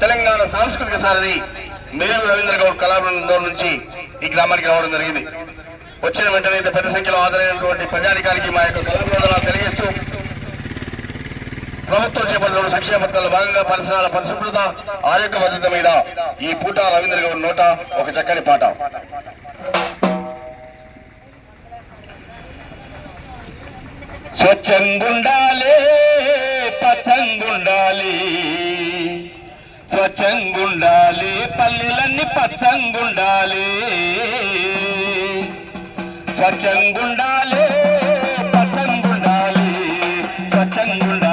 తెలంగాణ సాంస్కృతిక సారథి మేరు రవీంద్ర గౌడ్ కళాబృందం నుంచి ఈ గ్రామానికి రావడం జరిగింది. వచ్చిన వెంటనే పెద్ద సంఖ్యలో ఆదరైనటువంటి ప్రజానికానికి మా యొక్క తెలియజేస్తూ ప్రభుత్వం చేపట్టిన సంక్షేమ పథకాల భాగంగా పరిసరాల పరిశుభ్రత ఆరోగ్య భద్రత మీద ఈ పూట రవీంద్ర గౌడ్ నోట ఒక చక్కని పాట. స్వచ్ఛంగుండాలే పచ్చంగుండాలి. స్వచ్ఛంగుండాలి పల్లెలన్నీ పచ్చంగుండాలి. స్వచ్ఛంగుండాలి పచ్చంగుండాలి స్వచ్ఛంగుండాలి.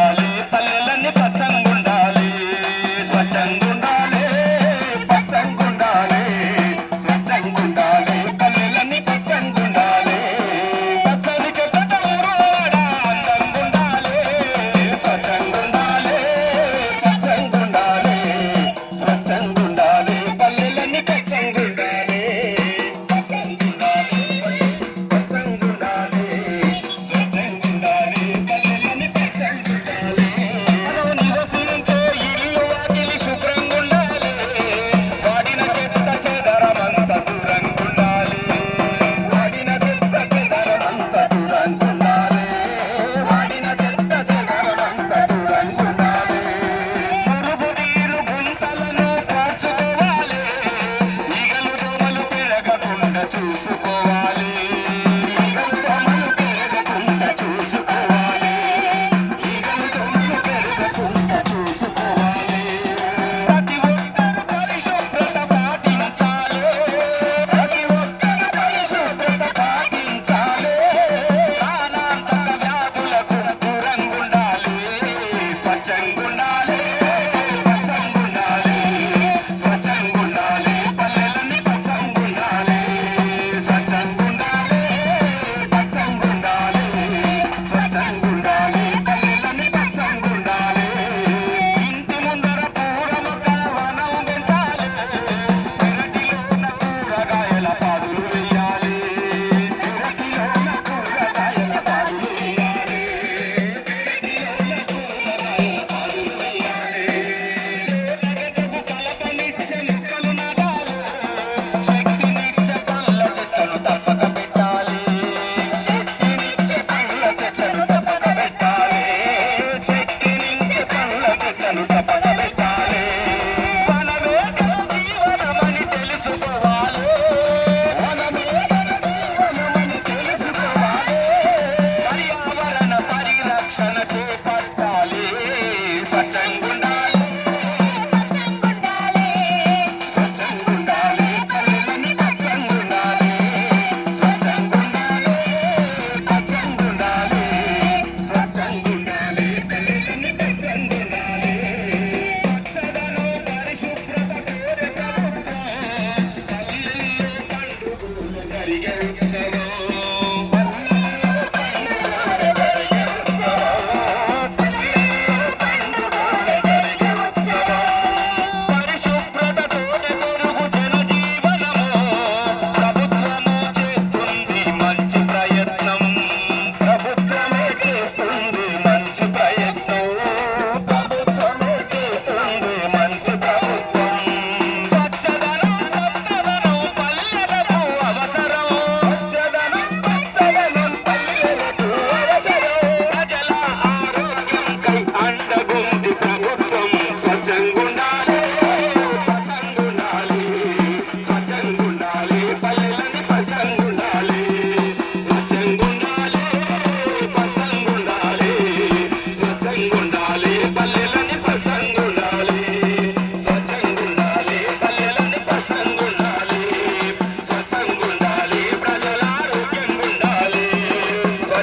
such a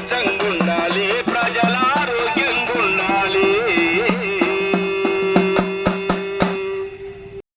ちん